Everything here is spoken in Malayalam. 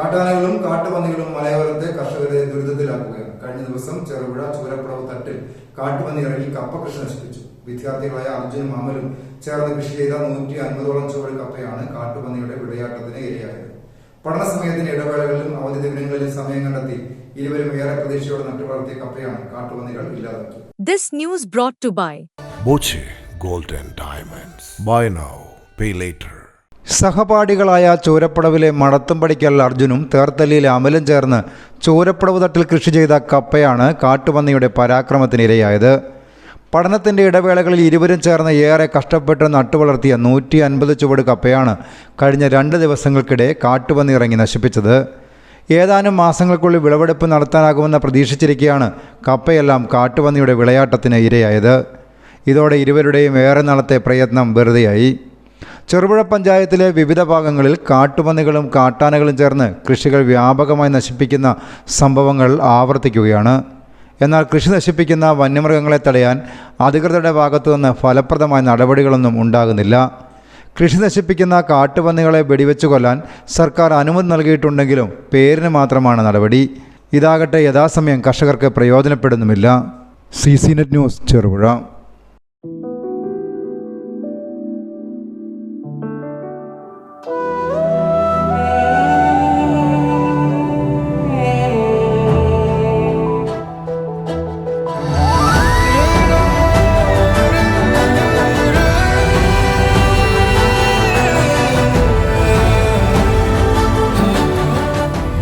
കാട്ടാനകളും കാട്ടുപന്നികളും മലയോരത്തെ കർഷകരെ ദുരിതത്തിലാക്കുകയാണ് കഴിഞ്ഞ ദിവസം ചെറുപുഴ ചൂരപ്പുറവ് തട്ടിൽ കാട്ടുപന്നി ഇറങ്ങി കപ്പ കൃഷി നശിപ്പിച്ചു വിദ്യാർത്ഥികളായ അർജുനും അമലും ചേർന്ന് കൃഷി ചെയ്ത നൂറ്റി അൻപതോളം ചുവട് കപ്പയാണ് കാട്ടുപന്നിയുടെ വിളയാട്ടത്തിന് ഇരയായത് പഠന സമയത്തിന്റെ ഇടവേളകളിലും അവധി ദിനങ്ങളിലും സമയം കണ്ടെത്തി ഇരുവരും ഏറെ പ്രതീക്ഷയോടെ നട്ടുവളർത്തിയ കപ്പയാണ് കാട്ടുപന്നികൾ ഇല്ലാതാക്കിയത് This news brought to by Boche gold and Diamonds. Buy now, pay later. സഹപാഠികളായ ചൂരപ്പടവിലെ മടത്തുംപടിക്കൽ അർജുനും തേർത്തല്ലിയിലെ അമലും ചേർന്ന് ചൂരപ്പടവ് തട്ടിൽ കൃഷി ചെയ്ത കപ്പയാണ് കാട്ടുപന്നിയുടെ പരാക്രമത്തിനിരയായത്. പഠനത്തിന്റെ ഇടവേളകളിൽ ഇരുവരും ചേർന്ന് ഏറെ കഷ്ടപ്പെട്ട് നട്ടുവളർത്തിയ നൂറ്റി അൻപത് ചുവട് കപ്പയാണ് കഴിഞ്ഞ രണ്ട് ദിവസങ്ങൾക്കിടെ കാട്ടുപന്നി ഇറങ്ങി നശിപ്പിച്ചത്. ഏതാനും മാസങ്ങൾക്കുള്ളിൽ വിളവെടുപ്പ് നടത്താനാകുമെന്ന് പ്രതീക്ഷിച്ചിരിക്കുകയാണ് കപ്പയെല്ലാം കാട്ടുപന്നിയുടെ വിളയാട്ടത്തിന് ഇരയായത്. ഇതോടെ ഇരുവരുടെയും ഏറെ നാളത്തെ പ്രയത്നം വെറുതെയായി. ചെറുപുഴ പഞ്ചായത്തിലെ വിവിധ ഭാഗങ്ങളിൽ കാട്ടുപന്നികളും കാട്ടാനകളും ചേർന്ന് കൃഷികൾ വ്യാപകമായി നശിപ്പിക്കുന്ന സംഭവങ്ങൾ ആവർത്തിക്കുകയാണ്. എന്നാൽ കൃഷി നശിപ്പിക്കുന്ന വന്യമൃഗങ്ങളെ തടയാൻ അധികൃതരുടെ ഭാഗത്തുനിന്ന് ഫലപ്രദമായ നടപടികളൊന്നും ഉണ്ടാകുന്നില്ല. കൃഷി നശിപ്പിക്കുന്ന കാട്ടുപന്നികളെ വെടിവെച്ചു കൊല്ലാൻ സർക്കാർ അനുമതി നൽകിയിട്ടുണ്ടെങ്കിലും പേരിന് മാത്രമാണ് നടപടി. ഇതാകട്ടെ യഥാസമയം കർഷകർക്ക് പ്രയോജനപ്പെടുന്നുമില്ല. C C net news Cherupuzha.